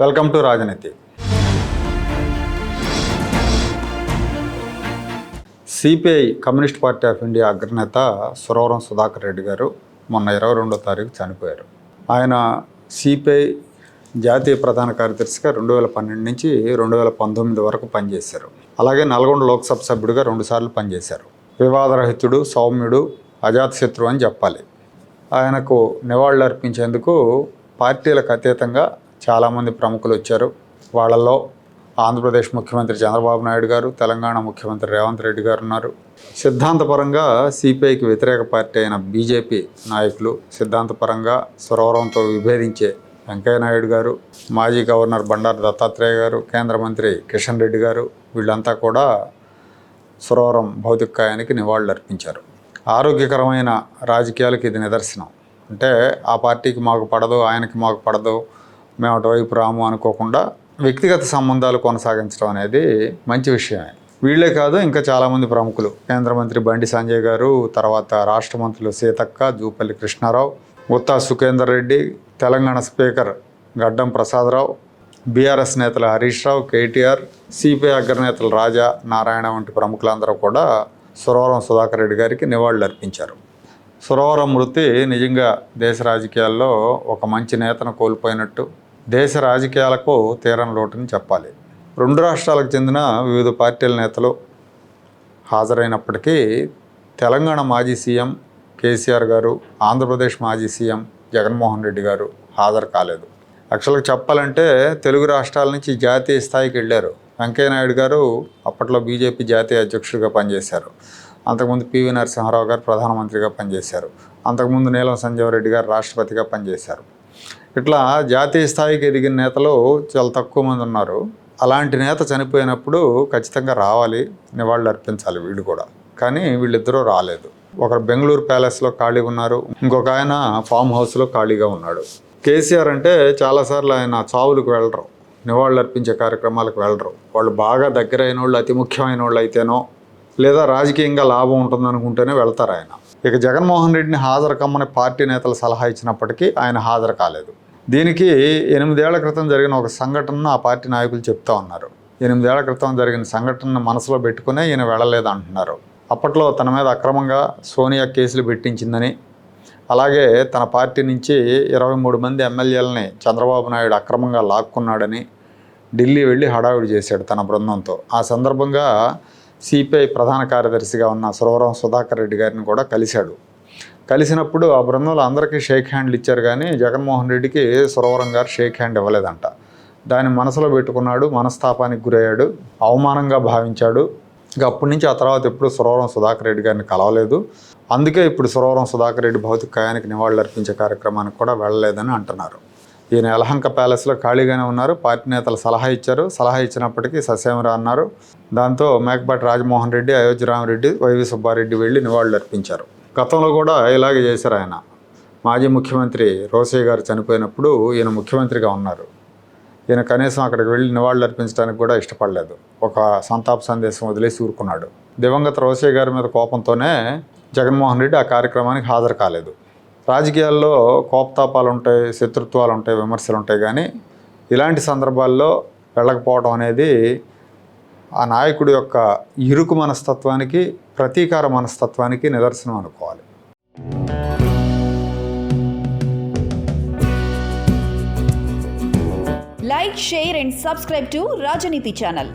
Welcome to Rajaneeti. CPI communist party of India అగ్రనేత సురవరం సుధాకర్ రెడ్డి గారు మొన్న ఇరవై రెండో తారీఖు చనిపోయారు. ఆయన సిపిఐ జాతీయ ప్రధాన కార్యదర్శిగా రెండు వేల పన్నెండు నుంచి రెండు వేల పంతొమ్మిది వరకు పనిచేశారు. అలాగే నల్గొండ లోక్సభ సభ్యుడిగా రెండుసార్లు పనిచేశారు. వివాదరహితుడు సౌమ్యుడు అజాతశత్రువు అని చెప్పాలి. ఆయనకు నివాళులు అర్పించేందుకు పార్టీలకు అతీతంగా చాలామంది ప్రముఖులు వచ్చారు. వాళ్ళల్లో ఆంధ్రప్రదేశ్ ముఖ్యమంత్రి చంద్రబాబు నాయుడు గారు తెలంగాణ ముఖ్యమంత్రి రేవంత్ రెడ్డి గారు ఉన్నారు. సిద్ధాంతపరంగా సిపిఐకి వ్యతిరేక పార్టీ అయిన బీజేపీ నాయకులు సిద్ధాంతపరంగా సురవరంతో విభేదించే వెంకయ్య నాయుడు గారు మాజీ గవర్నర్ బండారు దత్తాత్రేయ గారు కేంద్ర మంత్రి కిషన్ రెడ్డి గారు వీళ్ళంతా కూడా సురవరం భౌతికాయానికి నివాళులు అర్పించారు ఆరోగ్యకరమైన రాజకీయాలకు ఇది నిదర్శనం. అంటే ఆ పార్టీకి మాకు పడదు ఆయనకి మాకు పడదు మేము అటువైపు రాము అనుకోకుండా వ్యక్తిగత సంబంధాలు కొనసాగించడం అనేది మంచి విషయమే. వీళ్ళే కాదు ఇంకా చాలామంది ప్రముఖులు. కేంద్ర మంత్రి బండి సంజయ్ గారు తర్వాత రాష్ట్ర మంత్రులు సీతక్క జూపల్లి కృష్ణారావు గుత్తా సుఖేందర్ రెడ్డి తెలంగాణ స్పీకర్ గడ్డం ప్రసాదరావు బీఆర్ఎస్ నేతలు హరీష్ రావు కేటీఆర్ సిపిఐ అగ్రనేతలు రాజా నారాయణ వంటి ప్రముఖులందరూ కూడా సురవరం సుధాకర్ రెడ్డి గారికి నివాళులు అర్పించారు సురవరం మృతి నిజంగా దేశ రాజకీయాల్లో ఒక మంచి నేతను కోల్పోయినట్టు దేశ రాజకీయాలకు తీరం లోటుని చెప్పాలి. రెండు రాష్ట్రాలకు చెందిన వివిధ పార్టీల నేతలు హాజరైనప్పటికీ తెలంగాణ మాజీ సీఎం కేసీఆర్ గారు ఆంధ్రప్రదేశ్ మాజీ సీఎం జగన్మోహన్ రెడ్డి గారు హాజరు కాలేదు. యాక్చువల్గా చెప్పాలంటే తెలుగు రాష్ట్రాల నుంచి జాతీయ స్థాయికి వెళ్ళారు. వెంకయ్యనాయుడు గారు అప్పట్లో బీజేపీ జాతీయ అధ్యక్షుడిగా పనిచేశారు. అంతకుముందు పివి నరసింహారావు గారు ప్రధానమంత్రిగా పనిచేశారు. అంతకుముందు నీలం సంజీవరెడ్డి గారు రాష్ట్రపతిగా పనిచేశారు. ఇట్లా జాతీయ స్థాయికి ఎదిగిన నేతలు చాలా తక్కువ మంది ఉన్నారు. అలాంటి నేత చనిపోయినప్పుడు ఖచ్చితంగా రావాలి నివాళులు అర్పించాలి వీళ్ళు కూడా. కానీ వీళ్ళిద్దరూ రాలేదు. ఒకరు బెంగళూరు ప్యాలెస్లో ఖాళీగా ఉన్నారు ఇంకొక ఆయన ఫామ్ హౌస్లో ఖాళీగా ఉన్నాడు. కేసీఆర్ అంటే చాలాసార్లు ఆయన చావులకు వెళ్ళరు నివాళులు అర్పించే కార్యక్రమాలకు వెళ్ళరు వాళ్ళు బాగా దగ్గర అయిన వాళ్ళు అతి ముఖ్యమైన వాళ్ళు అయితేనో లేదా రాజకీయంగా లాభం ఉంటుందనుకుంటేనే వెళ్తారు ఆయన. ఇక జగన్మోహన్ రెడ్డిని హాజరు కమ్మని పార్టీ నేతలు సలహా ఇచ్చినప్పటికీ ఆయన హాజరు కాలేదు. దీనికి ఎనిమిదేళ్ళ క్రితం జరిగిన ఒక సంఘటనను ఆ పార్టీ నాయకులు చెప్తా ఉన్నారు. ఎనిమిదేళ్ళ క్రితం జరిగిన సంఘటనను మనసులో పెట్టుకునే ఈయన వెళ్ళలేదు అంటున్నారు అప్పట్లో తన మీద అక్రమంగా సోనియా కేసులు పెట్టించిందని అలాగే తన పార్టీ నుంచి ఇరవై మూడు మంది ఎమ్మెల్యేలని చంద్రబాబు నాయుడు అక్రమంగా లాక్కున్నాడని ఢిల్లీ వెళ్ళి హడావిడి చేశాడు తన బృందంతో. ఆ సందర్భంగా సిపిఐ ప్రధాన కార్యదర్శిగా ఉన్న సురవరం సుధాకర్ రెడ్డి గారిని కూడా కలిశాడు. కలిసినప్పుడు ఆ బృందంలో అందరికీ షేక్ హ్యాండ్లు ఇచ్చారు కానీ జగన్మోహన్ రెడ్డికి సురవరం గారు షేక్ హ్యాండ్ ఇవ్వలేదంట. దాన్ని మనసులో పెట్టుకున్నాడు మనస్తాపానికి గురయ్యాడు అవమానంగా భావించాడు. ఇక అప్పటి నుంచి ఆ తర్వాత ఎప్పుడు సురవరం సుధాకర్ రెడ్డి గారిని కలవలేదు. అందుకే ఇప్పుడు సురవరం సుధాకర్ రెడ్డి భౌతిక కాయానికి నివాళులు అర్పించే కార్యక్రమానికి కూడా వెళ్ళలేదని అంటున్నారు. ఈయన యలహంక ప్యాలెస్లో ఖాళీగానే ఉన్నారు. పార్టీ నేతలు సలహా ఇచ్చారు. సలహా ఇచ్చినప్పటికీ ససేమరా అన్నారు. దాంతో మేకపాటి రాజమోహన్ రెడ్డి అయోధ్య రామరెడ్డి వైవి సుబ్బారెడ్డి వెళ్ళి నివాళులు అర్పించారు గతంలో కూడా ఇలాగే చేశారు ఆయన. మాజీ ముఖ్యమంత్రి రోసయ్య గారు చనిపోయినప్పుడు ఈయన ముఖ్యమంత్రిగా ఉన్నారు. ఈయన కనీసం అక్కడికి వెళ్ళి నివాళులు అర్పించడానికి కూడా ఇష్టపడలేదు. ఒక సంతాప సందేశం వదిలేసి ఊరుకున్నాడు. దివంగత రోసయ్య గారి మీద కోపంతోనే జగన్మోహన్ రెడ్డి ఆ కార్యక్రమానికి హాజరు కాలేదు. రాజకీయాల్లో కోపతాపాలు ఉంటాయి శత్రుత్వాలు ఉంటాయి విమర్శలు ఉంటాయి కానీ ఇలాంటి సందర్భాల్లో వెళ్ళకపోవడం అనేది ఆ నాయకుడి యొక్క ఇరుకు మనస్తత్వానికి ప్రతీకార మనస్తత్వానికి నిదర్శనం అనుకోవాలి. Like share and subscribe to Rajaneeti channel